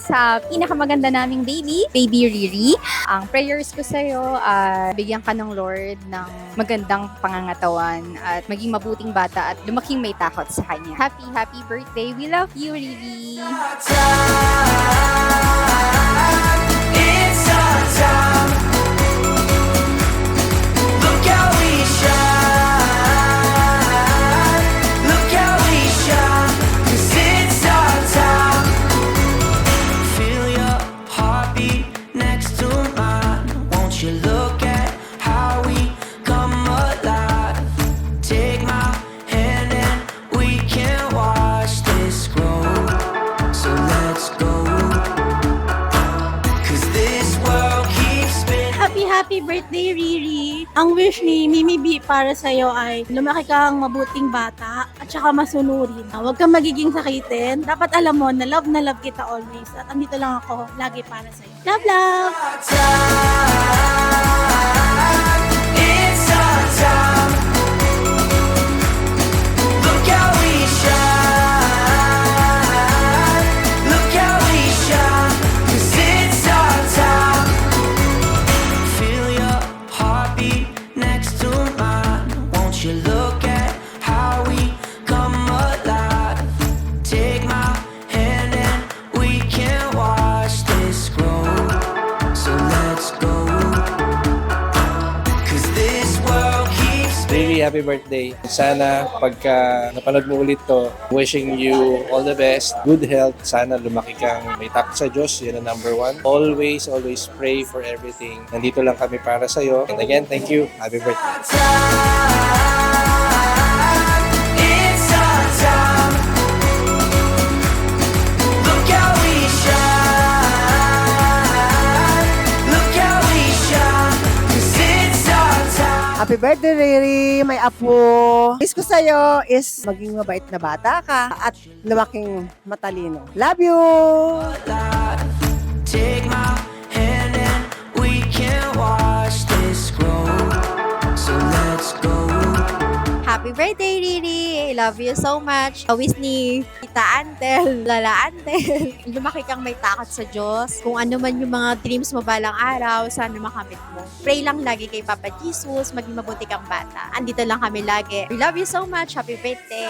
sa pinakamaganda naming baby, baby Riri. Ang prayers ko sa'yo ay bigyan ka ng Lord ng magandang pangangatawan at maging mabuting bata at lumaking may takot sa kanya. Happy, happy birthday. We love you, Riri. Happy, birthday, Riri! Ang wish ni Mimi B para sa'yo ay lumaki kang mabuting bata at saka masunurin. Ah, Huwag kang magiging sakitin. Dapat alam mo na love na love kita always. At andito lang ako lagi para sa'yo. Love, love! Happy birthday. Sana pagka napanood mo ulit to, wishing you all the best, good health. Sana lumaki kang may takot sa Diyos. Yun ang number one. Always, always pray for everything. Nandito lang kami para sa'yo. And again, thank you. Happy birthday. Happy birthday, Riri! May apo. Wish ko sa'yo is maging mabait na bata ka at lumaking matalino. Love you! Birthday, Riri! I love you so much. Wish ni Tita Antel, Lala Antel, lumaki kang may takot sa Diyos. Kung ano man yung mga dreams mo balang araw, sana makamit mo. Pray lang lagi kay Papa Jesus, maging mabuti kang bata. Andito lang kami lagi. We love you so much. Happy birthday!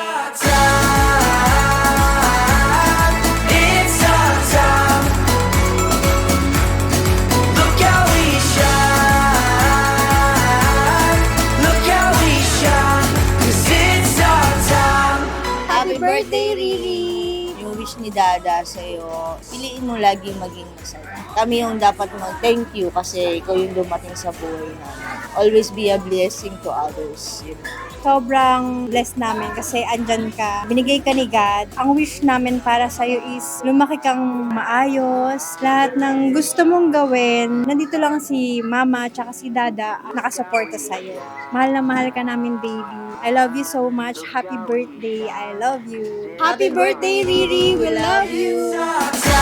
Riri! Yung wish ni Dada sa'yo, piliin mo lagi maging masaya. Kami yung dapat mag-thank you kasi ikaw yung dumating sa buhay namin. Always be a blessing to others. You know. sobrang blessed namin kasi andyan ka. Binigay ka ni God. Ang wish namin para sa'yo is lumaki kang maayos. Lahat ng gusto mong gawin, nandito lang si mama at si dada nakasuporta sa'yo. Mahal na mahal ka namin, baby. I love you so much. Happy birthday. I love you. Happy birthday, Riri. We love you.